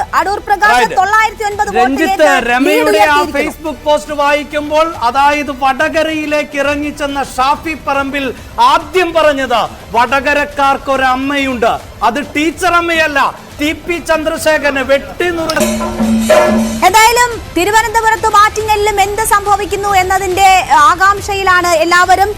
Lead Adoor Prakash. തൊള്ളായിരത്തി ഒൻപത് രഞ്ജിത്ത് രമയുടെ ആ ഫേസ്ബുക്ക് പോസ്റ്റ് വായിക്കുമ്പോൾ അതായത് വടകരയിലേക്ക് ഇറങ്ങിച്ചെന്ന ഷാഫി പറമ്പിൽ ആദ്യം പറഞ്ഞത് വടകരക്കാർക്ക് ഒരു അമ്മയുണ്ട് അത് ടീച്ചർ അമ്മയല്ല ടി പി ചന്ദ്രശേഖരനെ വെട്ടി നുറുക്കി എന്തായാലും തിരുവനന്തപുരത്തും ആറ്റിങ്ങലിലും എന്ത് സംഭവിക്കുന്നു എന്നതിന്റെ ആകാംക്ഷയിലാണ് എല്ലാവരും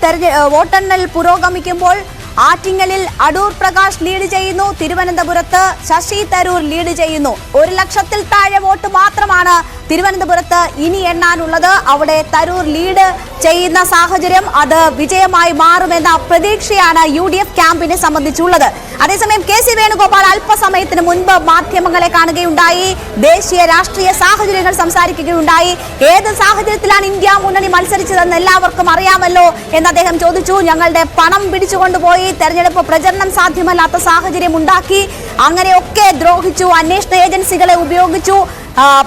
വോട്ടെണ്ണൽ പുരോഗമിക്കുമ്പോൾ ആറ്റിങ്ങലിൽ അടൂർ പ്രകാശ് ലീഡ് ചെയ്യുന്നു. തിരുവനന്തപുരത്ത് ശശി തരൂർ ലീഡ് ചെയ്യുന്നു. ഒരു ലക്ഷത്തിൽ താഴെ വോട്ട് മാത്രമാണ് തിരുവനന്തപുരത്ത് ഇനി എണ്ണാനുള്ളത്. അവിടെ തരൂർ ലീഡ് ചെയ്യുന്ന സാഹചര്യം അത് വിജയമായി മാറുമെന്ന പ്രതീക്ഷയാണ് യു ഡി എഫ് ക്യാമ്പിനെ സംബന്ധിച്ചുള്ളത്. അതേസമയം കെ സി വേണുഗോപാൽ അല്പസമയത്തിന് മുൻപ് മാധ്യമങ്ങളെ കാണുകയുണ്ടായി. ദേശീയ രാഷ്ട്രീയ സാഹചര്യങ്ങൾ സംസാരിക്കുകയുണ്ടായി. ഏത് സാഹചര്യത്തിലാണ് ഇന്ത്യ മുന്നണി മത്സരിച്ചതെന്ന് എല്ലാവർക്കും അറിയാമല്ലോ എന്ന് അദ്ദേഹം ചോദിച്ചു. ഞങ്ങളുടെ പണം പിടിച്ചുകൊണ്ടുപോയി തെരഞ്ഞെടുപ്പ് പ്രചരണം സാധ്യമല്ലാത്ത സാഹചര്യം ഉണ്ടാക്കി. അങ്ങനെയൊക്കെ ദ്രോഹിച്ചു അന്വേഷണ ഏജൻസികളെ ഉപയോഗിച്ചു.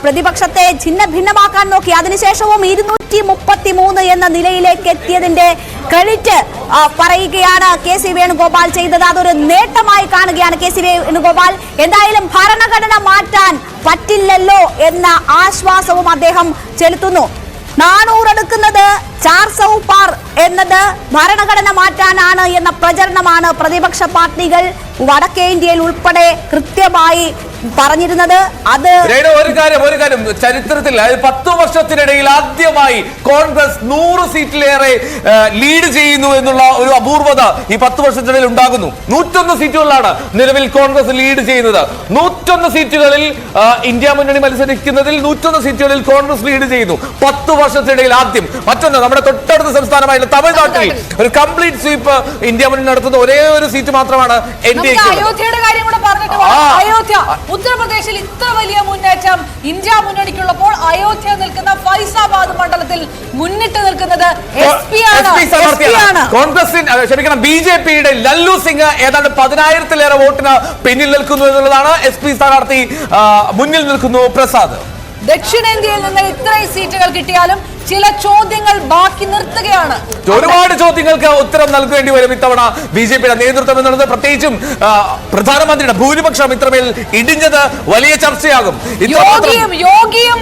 പ്രതിപക്ഷത്തെ ഛിന്ന ഭിന്നമാക്കാൻ നോക്കി. അതിനുശേഷവും ഇരുന്നൂറ്റി മുപ്പത്തി മൂന്ന് എന്ന നിലയിലേക്ക് എത്തിയതിന്റെ ക്രെഡിറ്റ് പറയുകയാണ് കെ സി വേണുഗോപാൽ ചെയ്തത്. അതൊരു നേട്ടമായി കാണുകയാണ് കെ സി വേണുഗോപാൽ. എന്തായാലും ഭരണഘടന മാറ്റാൻ പറ്റില്ലല്ലോ എന്ന ആശ്വാസവും അദ്ദേഹം ചെലുത്തുന്നു. ടുക്കുന്നത് ചാർ സൗ പാർ എന്നത് ഭരണഘടന മാറ്റാനാണ് എന്ന പ്രചരണമാണ് പ്രതിപക്ഷ പാർട്ടികൾ വടക്കേ ഇന്ത്യയിൽ ഉൾപ്പെടെ കൃത്യമായി പറഞ്ഞിരുന്നത് അത് ഒരു കാര്യം ഒരു കാര്യം. ചരിത്രത്തിൽ പത്തു വർഷത്തിനിടയിൽ ആദ്യമായി കോൺഗ്രസ് നൂറ് സീറ്റിലേറെ ലീഡ് ചെയ്യുന്നു എന്നുള്ള ഒരു അപൂർവത ഈ പത്ത് വർഷത്തിനിടയിൽ ഉണ്ടാകുന്നു. നൂറ്റൊന്ന് സീറ്റുകളിലാണ് നിലവിൽ കോൺഗ്രസ് ലീഡ് ചെയ്യുന്നത്. നൂറ്റൊന്ന് സീറ്റുകളിൽ ഇന്ത്യ മുന്നണി മത്സരിക്കുന്നതിൽ നൂറ്റൊന്ന് സീറ്റുകളിൽ കോൺഗ്രസ് ലീഡ് ചെയ്യുന്നു. പത്ത് വർഷത്തിനിടയിൽ ആദ്യം. മറ്റൊന്ന് നമ്മുടെ തൊട്ടടുത്ത സംസ്ഥാനമായ തമിഴ്നാട്ടിൽ ഒരു കംപ്ലീറ്റ് സ്വീപ്പ് ഇന്ത്യ മുന്നണി നടത്തുന്ന ഒരേ ഒരു സീറ്റ് മാത്രമാണ് എൻ ഡി നമുക്ക് ഉത്തർപ്രദേശിൽ ഇത്ര വലിയ മുന്നേറ്റം ഇന്ത്യ മുന്നണിക്കുള്ളപ്പോൾ അയോധ്യ നിൽക്കുന്ന ഫൈസാബാദ് മണ്ഡലത്തിൽ മുന്നിട്ട് നിൽക്കുന്നത് ക്ഷമിക്കണം ബി ജെ പിയുടെ ലല്ലു സിംഗ് ഏതാണ്ട് പതിനായിരത്തിലേറെ വോട്ടിന് പിന്നിൽ നിൽക്കുന്നു എന്നുള്ളതാണ് എസ് പി സ്ഥാനാർത്ഥി മുന്നിൽ നിൽക്കുന്നു പ്രസാദ്. ദക്ഷിണേന്ത്യയിൽ നിന്ന് ഇത്രയും സീറ്റുകൾ കിട്ടിയാലും ചില ചോദ്യങ്ങൾ ബാക്കി നിർത്തുകയാണ്. ഒരുപാട് ചോദ്യങ്ങൾക്ക് ഉത്തരം നൽകേണ്ടി വരും ഇത്തവണ ബി ജെ പിയുടെ നേതൃത്വം എന്നുള്ളത്. പ്രത്യേകിച്ചും പ്രധാനമന്ത്രിയുടെ ഭൂരിപക്ഷം ഇത്രമേൽ ഇടിഞ്ഞത് വലിയ ചർച്ചയാകും. യോഗിയും യോഗിയും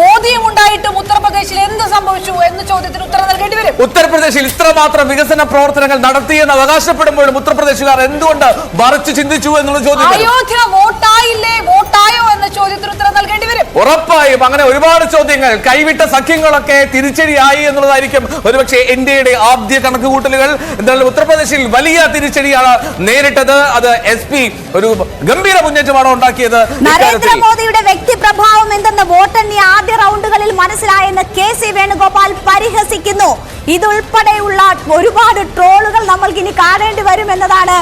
മോദിയും ഉണ്ടായിട്ടും ഉത്തർപ്രദേശിൽ എന്ത് സംഭവിച്ചു എന്ന ചോദ്യത്തിന് ഉത്തരം നൽകേണ്ടി വരും. ഉത്തർപ്രദേശിൽ ഇത്രമാത്രം വികസന പ്രവർത്തനങ്ങൾ നടത്തിയെന്ന് അവകാശപ്പെടുമ്പോഴും ഉത്തർപ്രദേശുകാർ എന്തുകൊണ്ട് മറിച്ച് ചിന്തിച്ചു എന്നുള്ള ചോദ്യം. അയോധ്യ വോട്ടായില്ലേ വോട്ടായോ എന്ന ചോദ്യത്തിന് ഉത്തരം നൽകേണ്ടി വരും ഉറപ്പായും അങ്ങനെ ഒരുപാട് ചോദ്യങ്ങൾ കൈവിട്ട സഖ്യങ്ങളൊക്കെ തിരിച്ചടിയായി എന്നുള്ളതായിരിക്കും. ഒരുപക്ഷെ ഇന്ത്യയുടെ ആദ്യ കണക്കുകൂട്ടലുകൾ. എന്തായാലും ഉത്തർപ്രദേശിൽ വലിയ തിരിച്ചടിയാണ് നേരിട്ടത്. അത് എസ് പി ഒരു ഗംഭീര മുന്നേറ്റമാണ് ഉണ്ടാക്കിയത്. നരേന്ദ്രമോദിയുടെ വ്യക്തി പ്രഭാവം എന്തെന്ന് വോട്ടെണ്ണി ആദ്യ റൗണ്ടുകളിൽ മനസ്സിലായെന്ന് കെ സി വേണുഗോപാൽ പരിഹസിക്കുന്നു. ഇതുൾപ്പെടെയുള്ള ഒരുപാട് ട്രോളുകൾ നമ്മൾക്ക് ഇനി കാണേണ്ടി വരും എന്നതാണ്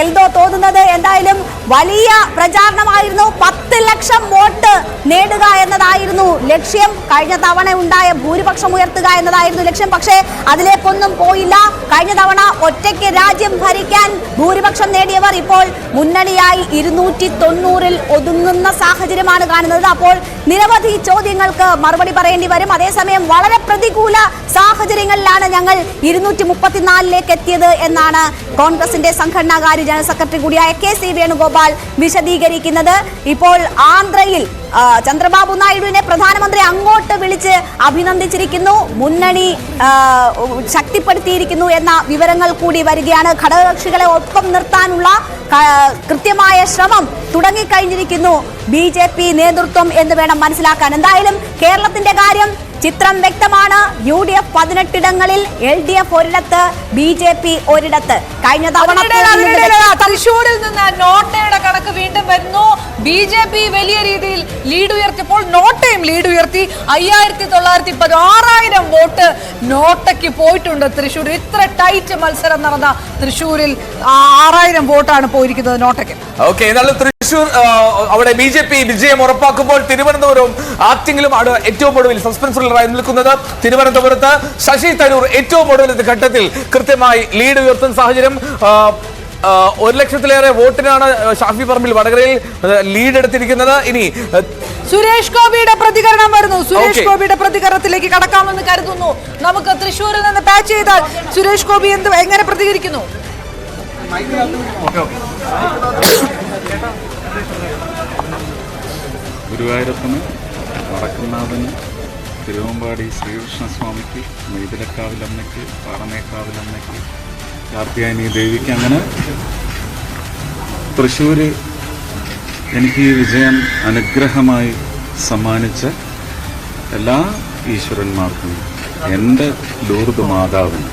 എൽദോ തോന്നുന്നത് എന്തായാലും വലിയ പ്രചാരണമായിരുന്നു. പത്ത് ലക്ഷം വോട്ട് നേടുക എന്നതായിരുന്നു ലക്ഷ്യം. കഴിഞ്ഞ തവണ ഉണ്ടായ ഭൂരിപക്ഷം ഉയർത്തുക എന്നതായിരുന്നു ലക്ഷ്യം. പക്ഷേ അതിലേക്കൊന്നും പോയില്ല. കഴിഞ്ഞ തവണ ഒറ്റയ്ക്ക് രാജ്യം ഭരിക്കാൻ ഭൂരിപക്ഷം നേടിയവർ ഇപ്പോൾ മുന്നണിയായി ഇരുന്നൂറ്റി തൊണ്ണൂറിൽ ഒതുങ്ങുന്ന സാഹചര്യമാണ് കാണുന്നത്. അപ്പോൾ നിരവധി ചോദ്യങ്ങൾക്ക് മറുപടി പറയേണ്ടി വരും. അതേസമയം വളരെ പ്രതികൂല സാഹചര്യങ്ങളിലാണ് ഞങ്ങൾ ഇരുന്നൂറ്റി മുപ്പത്തിനാലിലേക്ക് എത്തിയത് എന്നാണ് കോൺഗ്രസിന്റെ സംഘടനാകാര്യ ജനറൽ സെക്രട്ടറി കൂടിയായ കെ സി വേണുഗോപാൽ വിശദീകരിക്കുന്നത്. ഇപ്പോൾ ആന്ധ്രയിൽ ചന്ദ്രബാബു നായിഡുവിനെ പ്രധാനമന്ത്രി അങ്ങോട്ട് വിളിച്ച് അഭിനന്ദിച്ചിരിക്കുന്നു. മുന്നണി ശക്തിപ്പെടുത്തിയിരിക്കുന്നു എന്ന വിവരങ്ങൾ കൂടി വരികയാണ്. ഘടകകക്ഷികളെ ഒപ്പം നിർത്താനുള്ള കൃത്യമായ ശ്രമം തുടങ്ങിക്കഴിഞ്ഞിരിക്കുന്നു. ബി ജെ പി നേതൃത്വം എന്ന് വേണം മനസ്സിലാക്കാൻ. എന്തായാലും കേരളത്തിന്റെ കാര്യം ചിത്രം വ്യക്തമാണ്. യു ഡി എഫ് പതിനെട്ടിടങ്ങളിൽ എൽ ഡി എഫ് ഒരിടത്ത് ബി ജെ പി ഒരിടത്ത് കഴിഞ്ഞ തവണ തൃശ്ശൂരിൽ നിന്ന് നോട്ടയുടെ കണക്ക് വീണ്ടും വരുന്നു. ബി ജെ പി വലിയ രീതിയിൽ ലീഡ് ഉയർത്തിയപ്പോൾ നോട്ടയും ലീഡ് ഉയർത്തി. അയ്യായിരത്തി തൊള്ളായിരത്തി പതി ആറായിരം വോട്ട് നോട്ടയ്ക്ക് പോയിട്ടുണ്ട് തൃശ്ശൂർ. ഇത്ര ടൈറ്റ് മത്സരം നടന്ന തൃശ്ശൂരിൽ ആറായിരം വോട്ടാണ് പോയിരിക്കുന്നത് നോട്ടയ്ക്ക്. ഓക്കെ എന്നാലും തൃശൂർ അവിടെ ബി ജെ പി വിജയം ഉറപ്പാക്കുമ്പോൾ തിരുവനന്തപുരവും ആറ്റിങ്ങിലും ആണ് ഏറ്റവും ഒടുവിൽ സസ്പെൻസ് ായി നിൽക്കുന്നത്. തിരുവനന്തപുരത്ത് ശശി തരൂർ ഏറ്റവും ഒടുവിലത്തെ ഘട്ടത്തിൽ കൃത്യമായി ലീഡ് ഉയർത്തുന്ന സാഹചര്യം ഒരു ലക്ഷത്തിലേറെ വോട്ടിനാണ് ഷാഫി പറമ്പിൽ വടകരയിൽ ലീഡ് എടുത്തിരിക്കുന്നത്. ഇനി സുരേഷ് ഗോപിയുടെ പ്രതികരണം വരുന്നു. സുരേഷ്. ഗോപിയുടെ പ്രതികരണത്തിലേക്ക് കടക്കാമെന്ന് കരുതുന്നു. നമുക്ക് തൃശ്ശൂരിൽ നിന്ന് പാച്ച് ചെയ്താൽ സുരേഷ് ഗോപി എന്ത് എങ്ങനെ പ്രതികരിക്കുന്നു? ഗുരുവായൂരപ്പന് വടക്കുന്നാഥന് തിരുവമ്പാടി ശ്രീകൃഷ്ണസ്വാമിക്ക് മെയ്തിലക്കാവിലമ്മയ്ക്ക് പാറമേക്കാവിലമ്മയ്ക്ക് കാർത്തിയായനി ദേവിക്ക് അങ്ങനെ തൃശ്ശൂർ എനിക്ക് ഈ വിജയം അനുഗ്രഹമായി സമ്മാനിച്ച എല്ലാ ഈശ്വരന്മാർക്കും എന്റെ ലൂർദ് മാതാവിന്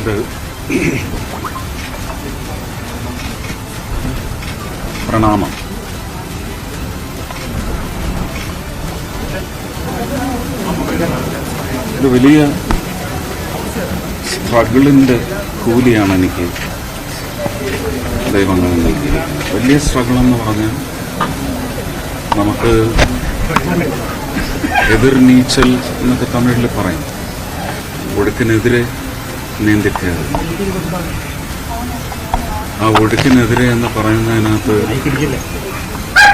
ഇത് പ്രണാമം. ഒരു വലിയ സ്ട്രഗിളിന്റെ കൂലിയാണ് എനിക്ക് ദൈവങ്ങൾ നൽകിയത്. വലിയ സ്ട്രഗിൾ എന്ന് പറഞ്ഞാൽ നമുക്ക് എതിർ നീച്ചൽ എന്നൊക്കെ തമിഴിൽ പറയും. ഒഴുക്കിനെതിരെ നീന്തിക്കയറി ആ ഒഴുക്കിനെതിരെ എന്ന് പറയുന്നതിനകത്ത്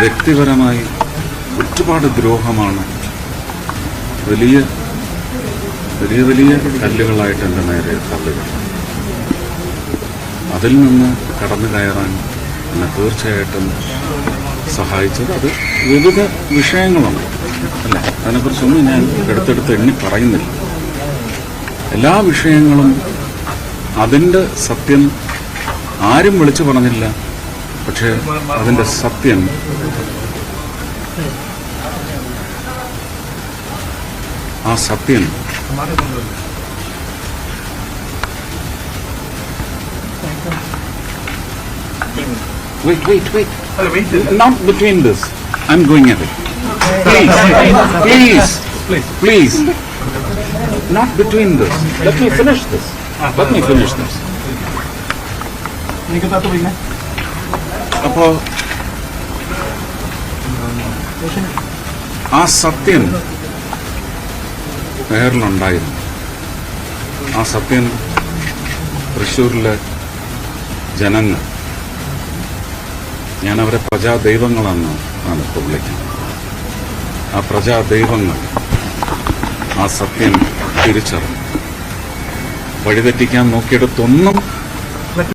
വ്യക്തിപരമായി ഒരുപാട് ദ്രോഹമാണ്. വലിയ വലിയ വലിയ കല്ലുകളായിട്ട് എന്റെ നേരെ തള്ളുക. അതിൽ നിന്ന് കടന്നു കയറാൻ എന്നെ തീർച്ചയായിട്ടും സഹായിച്ചത് അത് വിവിധ വിഷയങ്ങളുണ്ട്. അല്ല അതിനെക്കുറിച്ചൊന്നും ഞാൻ എടുത്തെടുത്ത് എണ്ണി പറയുന്നില്ല. എല്ലാ വിഷയങ്ങളും അതിന്റെ സത്യം ആരും വിളിച്ചു പറഞ്ഞില്ല പക്ഷേ അതിന്റെ സത്യം ആ സത്യം Wait, wait, wait. Not between this. I'm going at it. Please, Please, please, please. Not between this. Let me finish this. Let me finish this. അപ്പോ ആ സത്യം പേരിലുണ്ടായിരുന്നു. ആ സത്യം തൃശ്ശൂരിലെ ജനങ്ങൾ. ഞാൻ അവരെ പ്രജാദൈവങ്ങളെന്ന് ആണ് ഇപ്പോൾ വിളിക്കുന്നത്. ആ പ്രജാദൈവങ്ങൾ ആ സത്യം തിരിച്ചറിഞ്ഞു. വഴിതെറ്റിക്കാൻ നോക്കിയെടുത്തൊന്നും